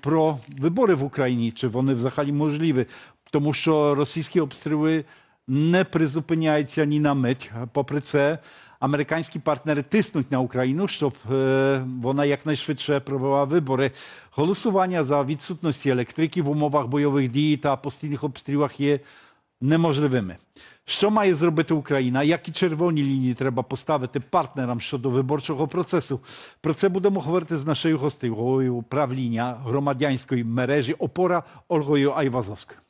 про вибори в Україні, чи вони взагалі можливі, тому що російські обстріли не призупиняються ні на мить. Попри це, американські партнери тиснуть на Україну, щоб е, вона якнайшвидше провела вибори. Голосування за відсутності електрики в умовах бойових дій та постійних обстрілах є неможливими. Що має зробити Україна? Які червоні лінії треба поставити партнерам щодо виборчого процесу? Про це будемо говорити з нашою гостею, головою правління громадянської мережі Опора Ольгою Айвазовською.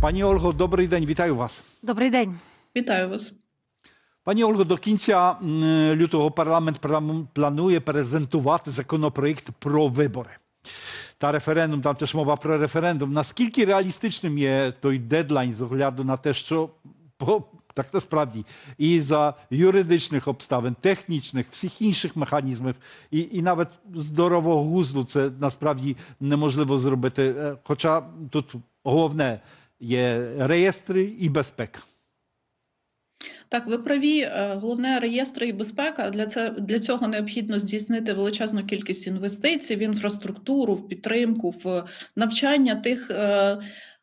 Пані Ольго, добрий день, вітаю вас. Добрий день. Вітаю вас. Пані Ольго, до кінця лютого парламент планує презентувати законопроект про вибори. Та референдум, там теж мова про референдум. Наскільки реалістичним є той дедлайн з огляду на те, що по, так насправді і за юридичних обставин, технічних, всіх інших механізмів, і, і навіть здорового гузду це насправді неможливо зробити. Хоча тут головне є реєстри і безпека. Так, ви праві. Е, Головне реєстри і безпека. Для це для цього необхідно здійснити величезну кількість інвестицій в інфраструктуру, в підтримку, в навчання тих.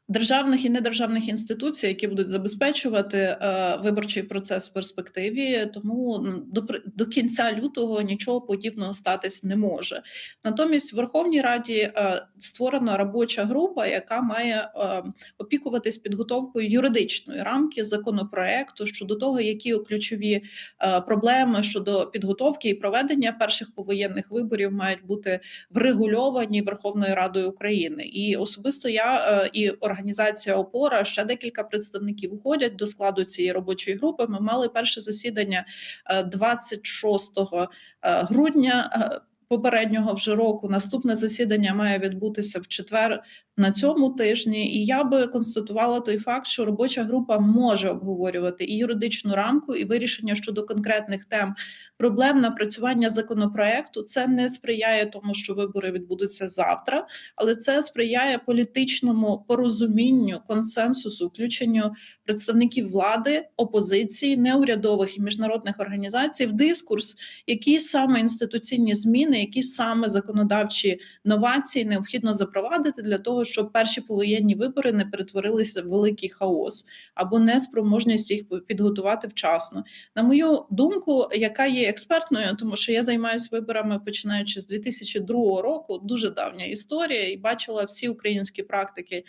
Державних і недержавних інституцій, які будуть забезпечувати е, виборчий процес в перспективі, тому до до кінця лютого нічого подібного статись не може. Натомість в Верховній Раді е, створена робоча група, яка має е, опікуватись підготовкою юридичної рамки законопроекту щодо того, які ключові проблеми щодо підготовки і проведення перших повоєнних виборів мають бути врегульовані Верховною Радою України. І особисто я і організація ОПОРА ще декілька представників входять до складу цієї робочої групи. Ми мали перше засідання е, 26 е, грудня. е, Попереднього вже року наступне засідання має відбутися в четвер на цьому тижні, і я би констатувала той факт, що робоча група може обговорювати і юридичну рамку, і вирішення щодо конкретних тем проблем напрацювання законопроекту. Це не сприяє тому, що вибори відбудуться завтра, але це сприяє політичному порозумінню, консенсусу, включенню представників влади, опозиції, неурядових і міжнародних організацій в дискурс, які саме інституційні зміни, які саме законодавчі новації необхідно запровадити для того, щоб перші повоєнні вибори не перетворилися в великий хаос або неспроможність їх підготувати вчасно. На мою думку, яка є експертною, тому що я займаюся виборами починаючи з 2002 року, дуже давня історія, і бачила всі українські практики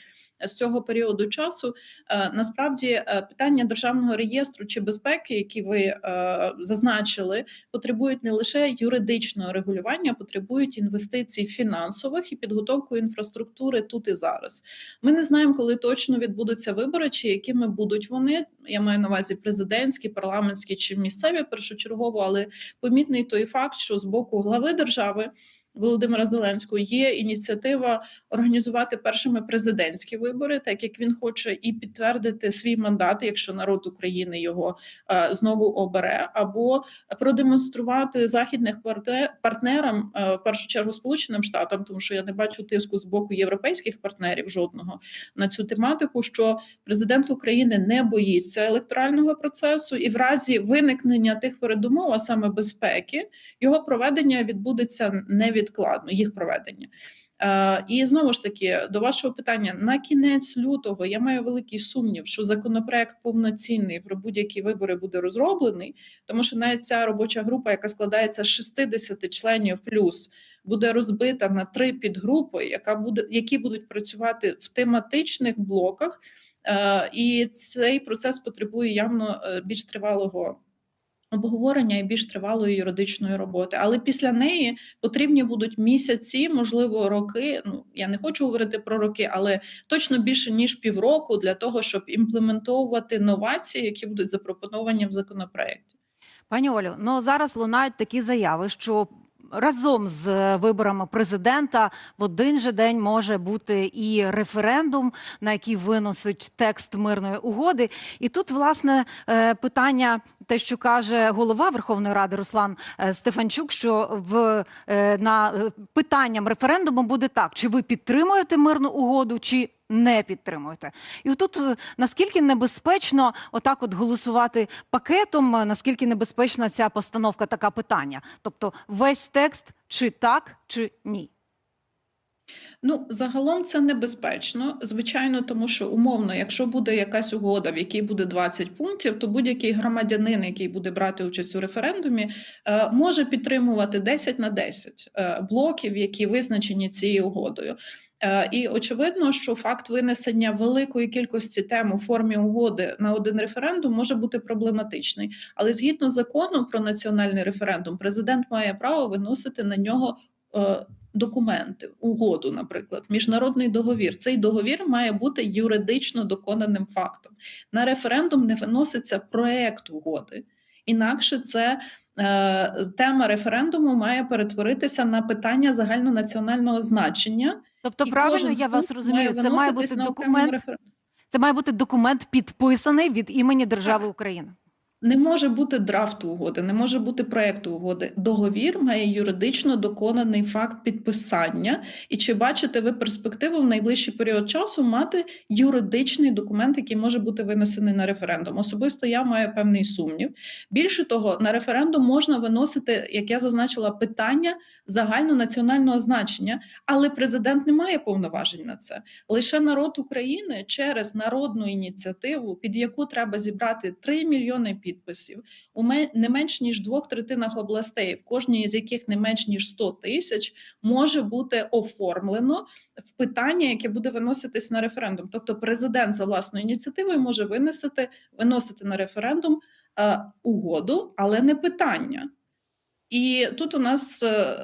з цього періоду часу. Е, Насправді е, питання державного реєстру чи безпеки, які ви е, зазначили, потребують не лише юридичного регулювання, потребують інвестицій фінансових і підготовку інфраструктури тут і зараз. Ми не знаємо, коли точно відбудуться вибори, чи якими будуть вони. Я маю на увазі президентські, парламентські чи місцеві першочергово, але помітний той факт, що з боку глави держави. Володимира Зеленського є ініціатива організувати першими президентські вибори, так як він хоче і підтвердити свій мандат, якщо народ України його е, знову обере, або продемонструвати західних партнерам, е, в першу чергу Сполученим Штатам, тому що я не бачу тиску з боку європейських партнерів жодного на цю тематику. Що президент України не боїться електорального процесу, і в разі виникнення тих передумов, а саме безпеки, його проведення відбудеться невідкладно. Їх проведення. Е, і знову ж таки, до вашого питання на кінець лютого я маю великий сумнів, що законопроект повноцінний про будь-які вибори буде розроблений, тому що навіть ця робоча група, яка складається з 60 членів плюс, буде розбита на три підгрупи, яка буде які будуть працювати в тематичних блоках. Е, І цей процес потребує явно е, більш тривалого обговорення і більш тривалої юридичної роботи. Але після неї потрібні будуть місяці, можливо, роки. Ну я не хочу говорити про роки, але точно більше ніж півроку для того, щоб імплементовувати новації, які будуть запропоновані в законопроекті. Пані Олю, ну зараз лунають такі заяви, що разом з виборами президента в один же день може бути і референдум, на який виносить текст мирної угоди. І тут, власне, е, питання, те, що каже голова Верховної Ради Руслан е, Стефанчук, що в е, на е, питанням референдуму буде так: чи ви підтримуєте мирну угоду, чи не підтримуєте. І отут е, наскільки небезпечно отак от голосувати пакетом, е, наскільки небезпечна ця постановка, така питання. Тобто весь текст чи так, чи ні. Ну, загалом це небезпечно, звичайно, тому що умовно, якщо буде якась угода, в якій буде 20 пунктів, то будь-який громадянин, який буде брати участь у референдумі, е, може підтримувати 10 на 10 е, блоків, які визначені цією угодою. Е, І очевидно, що факт винесення великої кількості тем у формі угоди на один референдум може бути проблематичний. Але згідно закону про національний референдум, президент має право виносити на нього е, документи, угоду, наприклад, міжнародний договір. Цей договір має бути юридично доконаним фактом. На референдум не виноситься проект угоди. Інакше це е, тема референдуму має перетворитися на питання загальнонаціонального значення. Тобто, і правильно я вас розумію, це має бути документ. Це має бути документ підписаний від імені держави Україна. Не може бути драфту угоди, не може бути проекту угоди. Договір має юридично доконаний факт підписання. І чи бачите ви перспективу в найближчий період часу мати юридичний документ, який може бути винесений на референдум? Особисто я маю певний сумнів. Більше того, на референдум можна виносити, як я зазначила, питання загальнонаціонального значення, але президент не має повноважень на це. Лише народ України через народну ініціативу, під яку треба зібрати 3 мільйони підписів, у ме- не менш ніж двох третинах областей, в кожній з яких не менш ніж 100 тисяч, може бути оформлено в питання, яке буде виноситись на референдум. Тобто, президент за власною ініціативою може виносити, виносити на референдум е, угоду, але не питання. І тут у нас е,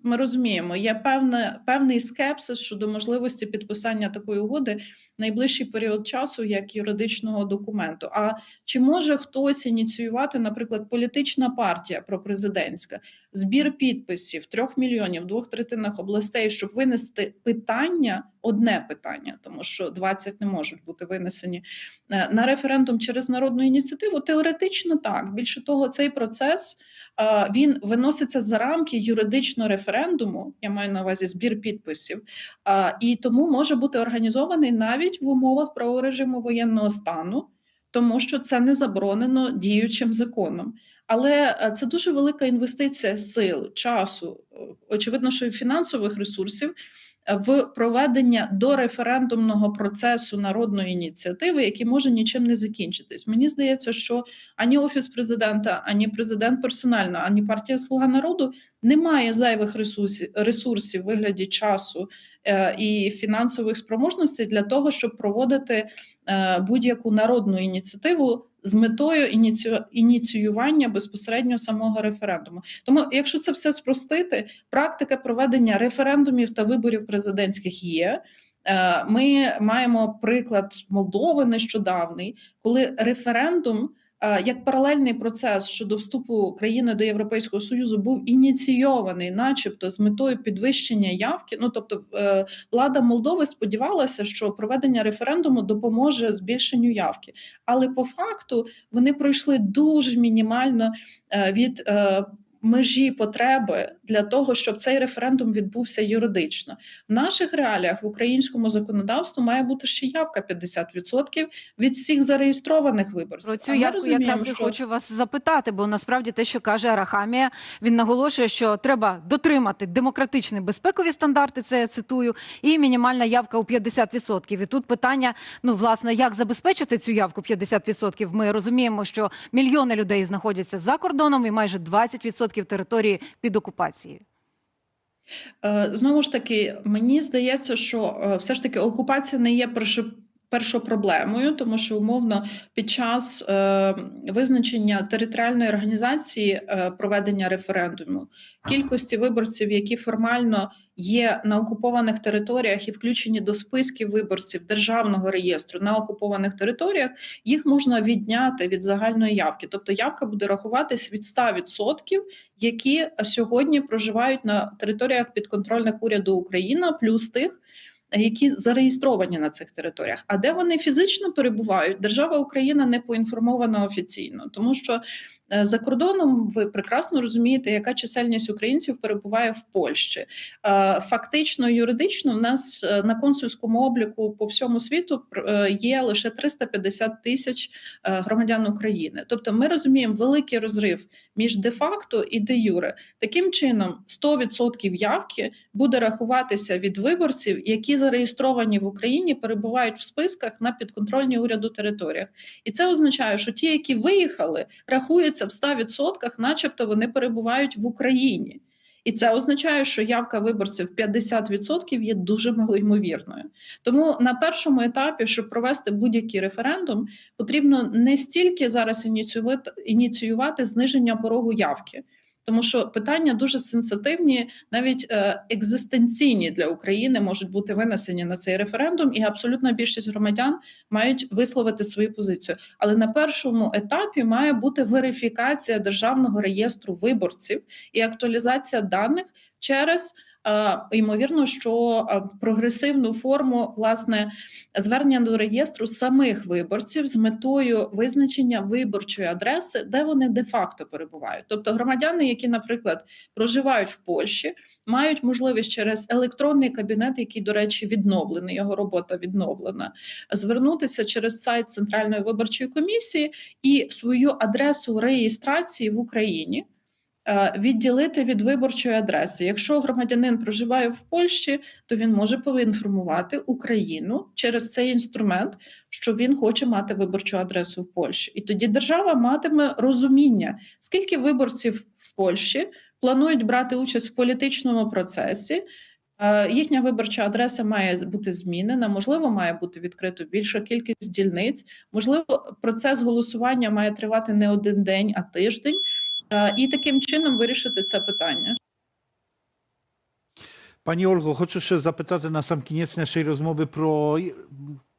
ми розуміємо, є певне, певний скепсис щодо можливості підписання такої угоди найближчий період часу як юридичного документу. А чи може хтось ініціювати, наприклад, політична партія пропрезидентська, збір підписів трьох мільйонів двох третинах областей, щоб винести питання, одне питання, тому що 20 не можуть бути винесені е, на референдум через народну ініціативу? Теоретично так. Більше того, цей процес. Е, Він виноситься за рамки юридичного референдуму. Я маю на увазі збір підписів, е, і тому може бути організований навіть в умовах правового режиму воєнного стану, тому що це не заборонено діючим законом. Але е, це дуже велика інвестиція сил, часу, очевидно, що і фінансових ресурсів в проведення дореферендумного процесу народної ініціативи, який може нічим не закінчитись. Мені здається, що ані офіс президента, ані президент персонально, ані партія Слуга народу не має зайвих ресурсів ресурсів вигляді часу е, і фінансових спроможностей для того, щоб проводити е, будь-яку народну ініціативу з метою ініцію- ініціювання безпосередньо самого референдуму. Тому, якщо це все спростити, практика проведення референдумів та виборів президентських є. Е, Ми маємо приклад Молдови нещодавний, коли референдум як паралельний процес щодо вступу країни до Європейського Союзу був ініційований, начебто, з метою підвищення явки. Ну тобто, е, влада Молдови сподівалася, що проведення референдуму допоможе збільшенню явки, але по факту вони пройшли дуже мінімально е, від. Межі потреби для того, щоб цей референдум відбувся юридично в наших реаліях в українському законодавстві має бути ще явка 50% від всіх зареєстрованих виборців. Про цю А явку якраз що- хочу вас запитати, бо насправді те, що каже Арахамія, він наголошує, що треба дотримати демократичні безпекові стандарти. Це я цитую, і мінімальна явка у 50%. І тут питання: ну власне, як забезпечити цю явку 50%? Ми розуміємо, що мільйони людей знаходяться за кордоном, і майже 20% території під окупацією. Е, Знову ж таки, мені здається, що е, все ж таки окупація не є першопроблемою, тому що умовно під час е, визначення територіальної організації е, проведення референдуму кількості виборців, які формально є на окупованих територіях і включені до списків виборців державного реєстру на окупованих територіях, їх можна відняти від загальної явки. Тобто явка буде рахуватись від 100%, які сьогодні проживають на територіях підконтрольних уряду Україна, плюс тих, які зареєстровані на цих територіях. А де вони фізично перебувають, держава Україна не поінформована офіційно, тому що За кордоном ви прекрасно розумієте, яка чисельність українців перебуває в Польщі. Е, Фактично, юридично, в нас е, на консульському обліку по всьому світу е, є лише 350 тисяч е, громадян України. Тобто, ми розуміємо великий розрив між де-факто і де-юре. Таким чином, 100% явки буде рахуватися від виборців, які зареєстровані в Україні, перебувають в списках на підконтрольній уряду територіях. І це означає, що ті, які виїхали, рахуються в 100%, начебто вони перебувають в Україні. І це означає, що явка виборців 50% є дуже малоймовірною. Тому на першому етапі, щоб провести будь-який референдум, потрібно не стільки зараз ініціювати, ініціювати зниження порогу явки. Тому що питання дуже сенситивні, навіть е, екзистенційні для України можуть бути винесені на цей референдум, і абсолютна більшість громадян мають висловити свою позицію. Але на першому етапі має бути верифікація державного реєстру виборців і актуалізація даних через. Е, Ймовірно, що е, прогресивну форму власне звернення до реєстру самих виборців з метою визначення виборчої адреси, де вони де-факто перебувають. Тобто громадяни, які, наприклад, проживають в Польщі, мають можливість через електронний кабінет, який, до речі, відновлений, його робота відновлена, звернутися через сайт Центральної виборчої комісії і свою адресу реєстрації в Україні. Е, Відділити від виборчої адреси. Якщо громадянин проживає в Польщі, то він може поінформувати Україну через цей інструмент, що він хоче мати виборчу адресу в Польщі. І тоді держава матиме розуміння, скільки виборців в Польщі планують брати участь в політичному процесі. Е, Їхня виборча адреса має бути змінена, можливо, має бути відкрито більша кількість дільниць. Можливо, процес голосування має тривати не один день, а тиждень, і таким чином вирішити це питання. Пані Ольго, хочу ще запитати на сам кінець нашої розмови про і-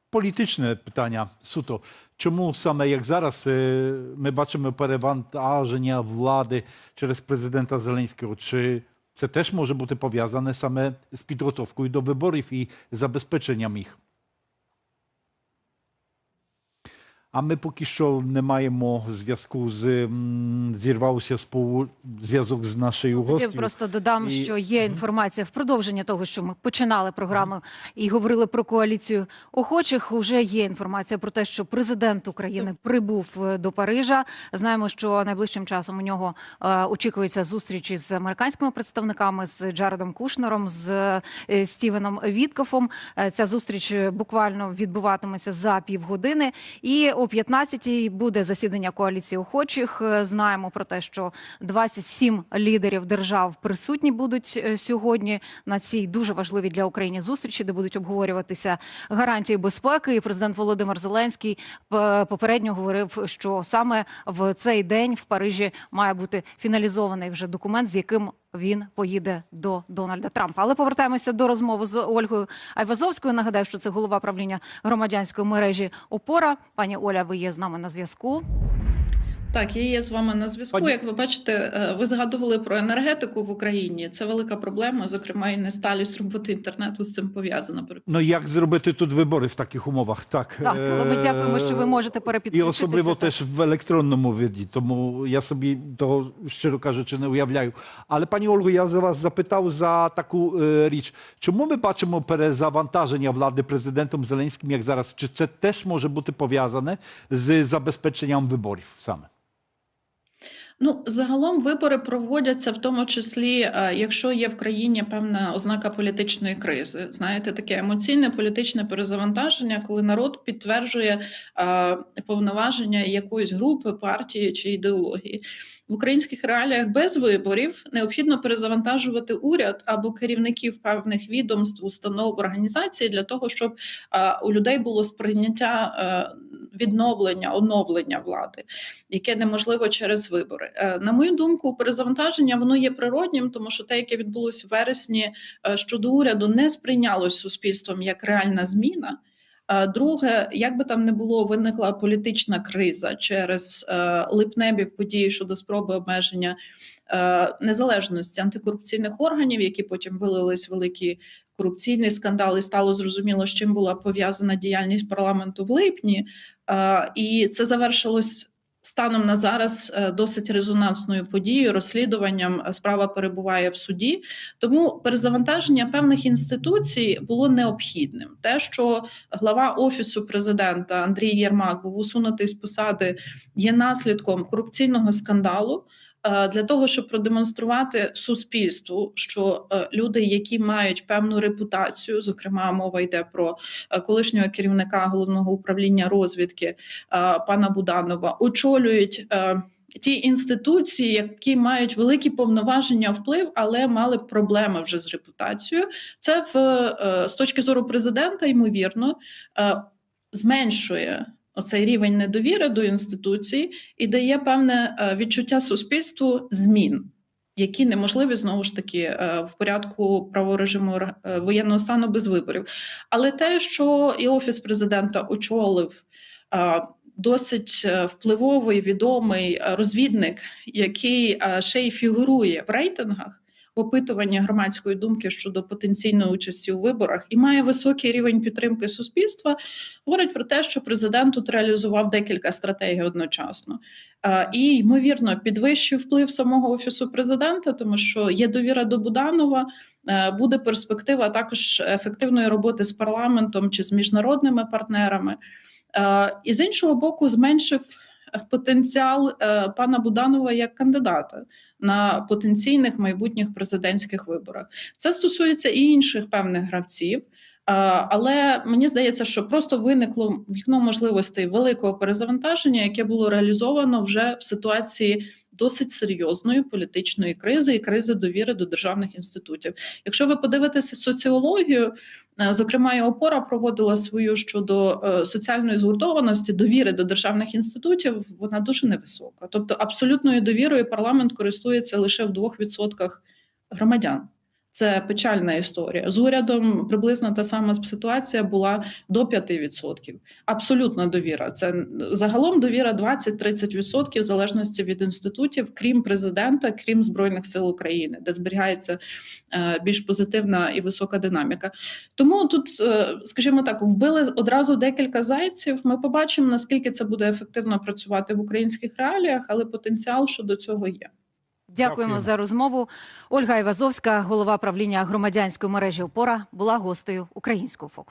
політичне питання суто. Чому саме як зараз е, ми бачимо перевантаження влади через президента Зеленського? Чи це теж може бути пов'язане саме з підготовкою до виборів і забезпеченням їх? А ми поки що не маємо зв'язку з зірвався спов... зв'язок з нашою Тоді гостю. просто додам, І- що є інформація в продовження того, що ми починали програму і говорили про коаліцію охочих. Уже є інформація про те, що президент України прибув е, до Парижа. Знаємо, що найближчим часом у нього е, очікується зустріч із американськими представниками з Джаредом Кушнером, з е, Стівеном Віткофом. Ця зустріч буквально відбуватиметься за півгодини. І о 15-й буде засідання коаліції охочих. Е, Знаємо про те, що 27 лідерів держав присутні будуть е, сьогодні на цій дуже важливій для України зустрічі, де будуть обговорюватися гарантії безпеки. І президент Володимир Зеленський е, попередньо говорив, що саме в цей день в Парижі має бути фіналізований вже документ, з яким він поїде до Дональда Трампа. Але повертаємося до розмови з Ольгою Айвазовською. Нагадаю, що це голова правління громадянської мережі Опора. Пані Оля, ви є з нами на зв'язку. Так, я є з вами на зв'язку. Пані- Як ви бачите, е, ви згадували про енергетику в Україні. Це велика проблема. Зокрема, і несталість роботи інтернету з цим пов'язана. Ну як зробити тут вибори в таких умовах? Так, Так, але ми дякуємо, що ви можете І особливо теж в електронному виді, тому я собі того, щиро кажучи, не уявляю. Але пані Ольго, я за вас запитав за таку е, річ. Чому ми бачимо перезавантаження влади президентом Зеленським, як зараз? Чи це теж може бути пов'язане з забезпеченням виборів саме? Ну, загалом вибори проводяться в тому числі, е, якщо є в країні певна ознака політичної кризи. Знаєте, таке емоційне політичне перезавантаження, коли народ підтверджує е, повноваження якоїсь групи, партії чи ідеології. В українських реаліях без виборів необхідно перезавантажувати уряд або керівників певних відомств, установ організацій для того, щоб е, у людей було сприйняття е, відновлення, оновлення влади яке неможливо через вибори. Е, На мою думку, перезавантаження воно є природнім, тому що те, яке відбулось в вересні щодо уряду, не сприйнялось суспільством як реальна зміна. Е, Друге, як би там не було, виникла політична криза через е, липневі події щодо спроби обмеження е, незалежності антикорупційних органів, які потім вилились великі корупційний скандал, і стало зрозуміло, з чим була пов'язана діяльність парламенту в липні. І це завершилось станом на зараз е, досить резонансною подією, розслідуванням е, справа перебуває в суді. Тому перезавантаження певних інституцій було необхідним. Те, що глава офісу президента Андрій Єрмак був усунутий з посади, є наслідком корупційного скандалу. Е, Для того щоб продемонструвати суспільству, що е, люди, які мають певну репутацію, зокрема мова йде про е, колишнього керівника головного управління розвідки пана Буданова, очолюють ті інституції, які мають великі повноваження вплив, але мали проблеми вже з репутацією. Це в з точки зору президента, ймовірно, зменшує. Оцей рівень недовіри до інституцій і дає певне е, відчуття суспільству змін, які неможливі знову ж таки е, в порядку правового режиму е, воєнного стану без виборів. Але те, що і офіс президента очолив досить впливовий відомий розвідник, який ще й фігурує в рейтингах. В опитуванні громадської думки щодо потенційної участі у виборах і має високий рівень підтримки суспільства, говорить про те, що президент тут реалізував декілька стратегій одночасно. І ймовірно підвищив вплив самого офісу президента, тому що є довіра до Буданова, е, буде перспектива також ефективної роботи з парламентом чи з міжнародними партнерами. І з іншого боку, зменшив потенціал е, пана Буданова як кандидата на потенційних майбутніх президентських виборах. Це стосується і інших певних гравців. Е, Але мені здається, що просто виникло вікно можливостей великого перезавантаження, яке було реалізовано вже в ситуації досить серйозної політичної кризи і кризи довіри до державних інститутів. Якщо ви подивитеся соціологію, е, зокрема, і опора проводила свою щодо е, соціальної згуртованості, довіри до державних інститутів, вона дуже невисока. Тобто, абсолютною довірою парламент користується лише в 2% громадян. Це печальна історія. З урядом приблизно та сама ситуація була до 5%. Абсолютна довіра. Це загалом довіра 20-30% в залежності від інститутів, крім президента, крім збройних сил України, де зберігається е, більш позитивна і висока динаміка. Тому тут, е, скажімо так, вбили одразу декілька зайців. Ми побачимо наскільки це буде ефективно працювати в українських реаліях, але потенціал щодо цього є. Дякуємо за розмову. Ольга Івазовська, голова правління громадянської мережі Опора, була гостею українського фокусу.